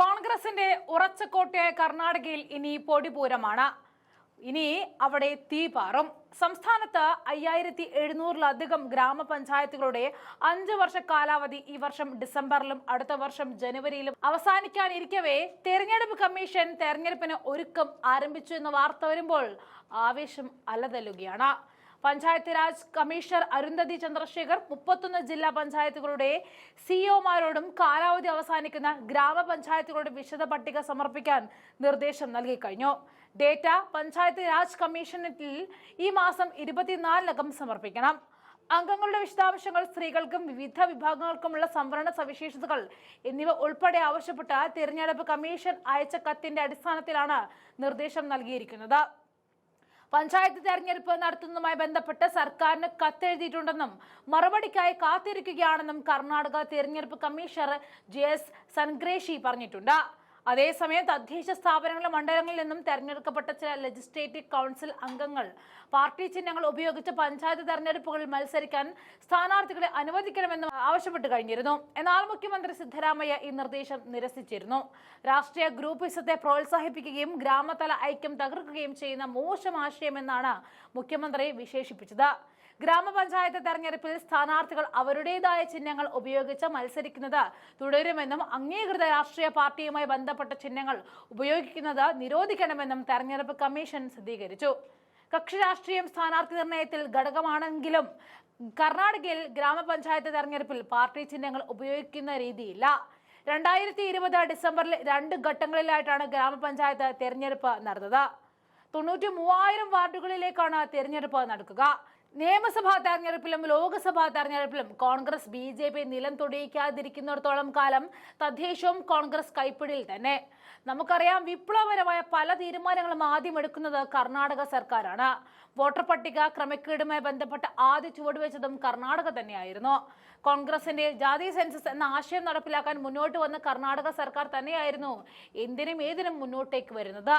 കോൺഗ്രസിന്റെ ഉറച്ച കോട്ടയായ കർണാടകയിൽ ഇനി പൊടിപൂരമാണ്. ഇനി അവിടെ തീ പാറും. സംസ്ഥാനത്ത് അയ്യായിരത്തി എഴുന്നൂറിലധികം ഗ്രാമപഞ്ചായത്തുകളുടെ അഞ്ച് വർഷ കാലാവധി ഈ വർഷം ഡിസംബറിലും അടുത്ത വർഷം ജനുവരിയിലും അവസാനിക്കാനിരിക്കവേ തെരഞ്ഞെടുപ്പ് കമ്മീഷൻ തെരഞ്ഞെടുപ്പിന് ഒരുക്കം ആരംഭിച്ചു എന്ന വാർത്ത വരുമ്പോൾ ആവേശം അലതല്ലുകയാണ് പഞ്ചായത്ത് രാജ് കമ്മീഷണർ അരുന്ധതി ചന്ദ്രശേഖർ മുപ്പത്തൊന്ന് ജില്ലാ പഞ്ചായത്തുകളുടെ സിഇഒമാരോടും കാലാവധി അവസാനിക്കുന്ന ഗ്രാമപഞ്ചായത്തുകളുടെ വിശദ പട്ടിക സമർപ്പിക്കാൻ നിർദ്ദേശം നൽകി കഴിഞ്ഞു. ഡേറ്റ പഞ്ചായത്ത് രാജ് കമ്മീഷനിൽ ഈ മാസം ഇരുപത്തിനാലിനകം സമർപ്പിക്കണം. അംഗങ്ങളുടെ വിശദാംശങ്ങൾ സ്ത്രീകൾക്കും വിവിധ വിഭാഗങ്ങൾക്കുമുള്ള സംവരണ സവിശേഷതകൾ എന്നിവ ഉൾപ്പെടെ ആവശ്യപ്പെട്ട് തിരഞ്ഞെടുപ്പ് കമ്മീഷൻ അയച്ച കത്തിന്റെ അടിസ്ഥാനത്തിലാണ് നിർദ്ദേശം നൽകിയിരിക്കുന്നത്. പഞ്ചായത്ത് തെരഞ്ഞെടുപ്പ് നടത്തുന്നതുമായി ബന്ധപ്പെട്ട് സർക്കാരിന് കത്തെഴുതിയിട്ടുണ്ടെന്നും മറുപടിക്കായി കാത്തിരിക്കുകയാണെന്നും കർണാടക തെരഞ്ഞെടുപ്പ് കമ്മീഷണർ ജെ എസ് സൻഗ്രേഷി പറഞ്ഞിട്ടുണ്ട്. അതേസമയം തദ്ദേശ സ്ഥാപനങ്ങളിലെ മണ്ഡലങ്ങളിൽ നിന്നും തെരഞ്ഞെടുക്കപ്പെട്ട ചില ലെജിസ്ലേറ്റീവ് കൗൺസിൽ അംഗങ്ങൾ പാർട്ടി ചിഹ്നങ്ങൾ ഉപയോഗിച്ച് പഞ്ചായത്ത് തെരഞ്ഞെടുപ്പുകളിൽ മത്സരിക്കാൻ സ്ഥാനാർത്ഥികളെ അനുവദിക്കണമെന്ന് ആവശ്യപ്പെട്ട് കഴിഞ്ഞിരുന്നു. എന്നാൽ മുഖ്യമന്ത്രി സിദ്ധരാമയ്യ ഈ നിർദ്ദേശം നിരസിച്ചിരുന്നു. രാഷ്ട്രീയ ഗ്രൂപ്പിസത്തെ പ്രോത്സാഹിപ്പിക്കുകയും ഗ്രാമതല ഐക്യം തകർക്കുകയും ചെയ്യുന്ന മോശം ആശയമെന്നാണ് മുഖ്യമന്ത്രി വിശേഷിപ്പിച്ചത്. ഗ്രാമപഞ്ചായത്ത് തെരഞ്ഞെടുപ്പിൽ സ്ഥാനാർത്ഥികൾ അവരുടേതായ ചിഹ്നങ്ങൾ ഉപയോഗിച്ച് മത്സരിക്കുന്നത് തുടരുമെന്നും അംഗീകൃത രാഷ്ട്രീയ പാർട്ടിയുമായി ബന്ധപ്പെട്ട ചിഹ്നങ്ങൾ ഉപയോഗിക്കുന്നത് നിരോധിക്കണമെന്നും തെരഞ്ഞെടുപ്പ് കമ്മീഷൻ സ്ഥിരീകരിച്ചു. കക്ഷി രാഷ്ട്രീയം സ്ഥാനാർത്ഥി നിർണയത്തിൽ ഘടകമാണെങ്കിലും കർണാടകയിൽ ഗ്രാമപഞ്ചായത്ത് തെരഞ്ഞെടുപ്പിൽ പാർട്ടി ചിഹ്നങ്ങൾ ഉപയോഗിക്കുന്ന രീതിയില്ല. രണ്ടായിരത്തി ഇരുപത് ഡിസംബറിൽ രണ്ട് ഘട്ടങ്ങളിലായിട്ടാണ് ഗ്രാമപഞ്ചായത്ത് തെരഞ്ഞെടുപ്പ് നടന്നത്. തൊണ്ണൂറ്റി മൂവായിരം വാർഡുകളിലേക്കാണ് തെരഞ്ഞെടുപ്പ് നടക്കുക. നിയമസഭാ തെരഞ്ഞെടുപ്പിലും ലോക്സഭാ തെരഞ്ഞെടുപ്പിലും കോൺഗ്രസ് ബി ജെ പി നിലം തൊടിയിക്കാതിരിക്കുന്നിടത്തോളം കാലം തദ്ദേശവും കോൺഗ്രസ് കൈപ്പിടിയിൽ തന്നെ. നമുക്കറിയാം വിപ്ലവപരമായ പല തീരുമാനങ്ങളും ആദ്യം എടുക്കുന്നത് കർണാടക സർക്കാരാണ്. വോട്ടർ പട്ടിക ക്രമക്കേടുമായി ബന്ധപ്പെട്ട ആദ്യ ചുവടുവെച്ചതും കർണാടക തന്നെയായിരുന്നു. കോൺഗ്രസിന്റെ ജാതി സെൻസസ് എന്ന ആശയം നടപ്പിലാക്കാൻ മുന്നോട്ട് വന്ന കർണാടക സർക്കാർ തന്നെയായിരുന്നു എന്തിനും ഏതിനും മുന്നോട്ടേക്ക് വരുന്നത്.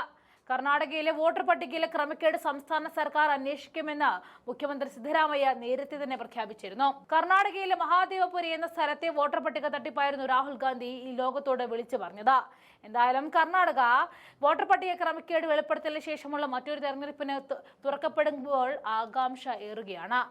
കർണാടകയിലെ വോട്ടർ പട്ടികയിലെ ക്രമക്കേട് സംസ്ഥാന സർക്കാർ അന്വേഷിക്കുമെന്ന് മുഖ്യമന്ത്രി സിദ്ധരാമയ്യ നേരത്തെ തന്നെ പ്രഖ്യാപിച്ചിരുന്നു. കർണാടകയിലെ മഹാദേവപുരി എന്ന സ്ഥലത്തെ വോട്ടർ പട്ടിക തട്ടിപ്പായിരുന്നു രാഹുൽ ഗാന്ധി ഈ ലോകത്തോട് വിളിച്ചു പറഞ്ഞത്. എന്തായാലും കർണാടക വോട്ടർ പട്ടിക ക്രമക്കേട് വെളിപ്പെടുത്തലിന് ശേഷമുള്ള മറ്റൊരു തെരഞ്ഞെടുപ്പിന് തുറക്കപ്പെടുമ്പോൾ ആകാംക്ഷ ഏറുകയാണ്.